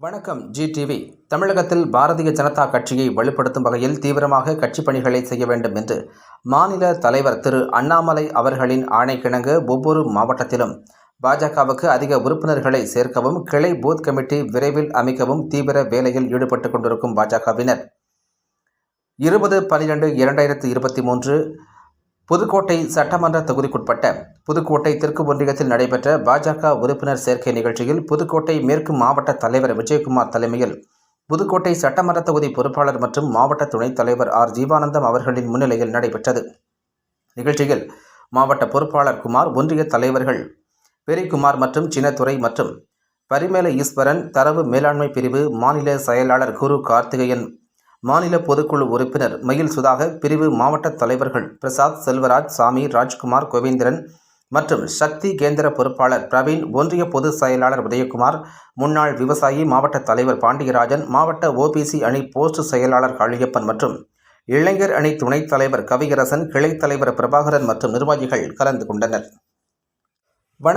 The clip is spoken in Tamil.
வணக்கம் ஜிடிவி தமிழகத்தில் பாரதிய ஜனதா கட்சியை வலுப்படுத்தும் வகையில் தீவிரமாக கட்சிப் பணிகளை செய்ய வேண்டும் என்று மாநில தலைவர் திரு அண்ணாமலை அவர்களின் ஆணைக்கிணங்க ஒவ்வொரு மாவட்டத்திலும் பாஜகவுக்கு அதிக உறுப்பினர்களை சேர்க்கவும் கிளை பூத் கமிட்டி விரைவில் அமைக்கவும் தீவிர வேலையில் ஈடுபட்டு கொண்டிருக்கும் பாஜகவினர். இருபது பனிரெண்டு இரண்டாயிரத்தி இருபத்தி மூன்று புதுக்கோட்டை சட்டமன்ற தொகுதிக்குட்பட்ட புதுக்கோட்டை தெற்கு ஒன்றியத்தில் நடைபெற்ற பாஜக உறுப்பினர் சேர்க்கை நிகழ்ச்சியில் புதுக்கோட்டை மேற்கு மாவட்ட தலைவர் விஜயகுமார் தலைமையில் புதுக்கோட்டை சட்டமன்ற தொகுதி பொறுப்பாளர் மற்றும் மாவட்ட துணைத் தலைவர் ஆர். ஜீவானந்தம் அவர்களின் முன்னிலையில் நடைபெற்றது. நிகழ்ச்சியில் மாவட்ட பொறுப்பாளர் குமார் ஒன்றிய தலைவர்கள் பெரிகுமார் மற்றும் சின்னத்துறை மற்றும் பரிமேல ஈஸ்வரன் தரவு மேலாண்மை பிரிவு மாநில செயலாளர் குரு கார்த்திகேயன் மாநில பொதுக்குழு உறுப்பினர் மயில் சுதாகர் பிரிவு மாவட்ட தலைவர்கள் பிரசாத் செல்வராஜ் சாமி ராஜ்குமார் கோவிந்திரன் மற்றும் சக்தி கேந்திர பொறுப்பாளர் பிரவீன் ஒன்றிய பொதுச் செயலாளர் உதயகுமார் முன்னாள் விவசாயி மாவட்ட தலைவர் பாண்டியராஜன் மாவட்ட ஓபிசி அணி போஸ்ட் செயலாளர் காளியப்பன் மற்றும் இளைஞர் அணி துணைத் தலைவர் கவியரசன் கிளைத் தலைவர் பிரபாகரன் மற்றும் நிர்வாகிகள் கலந்து கொண்டனர். வணக்கம்.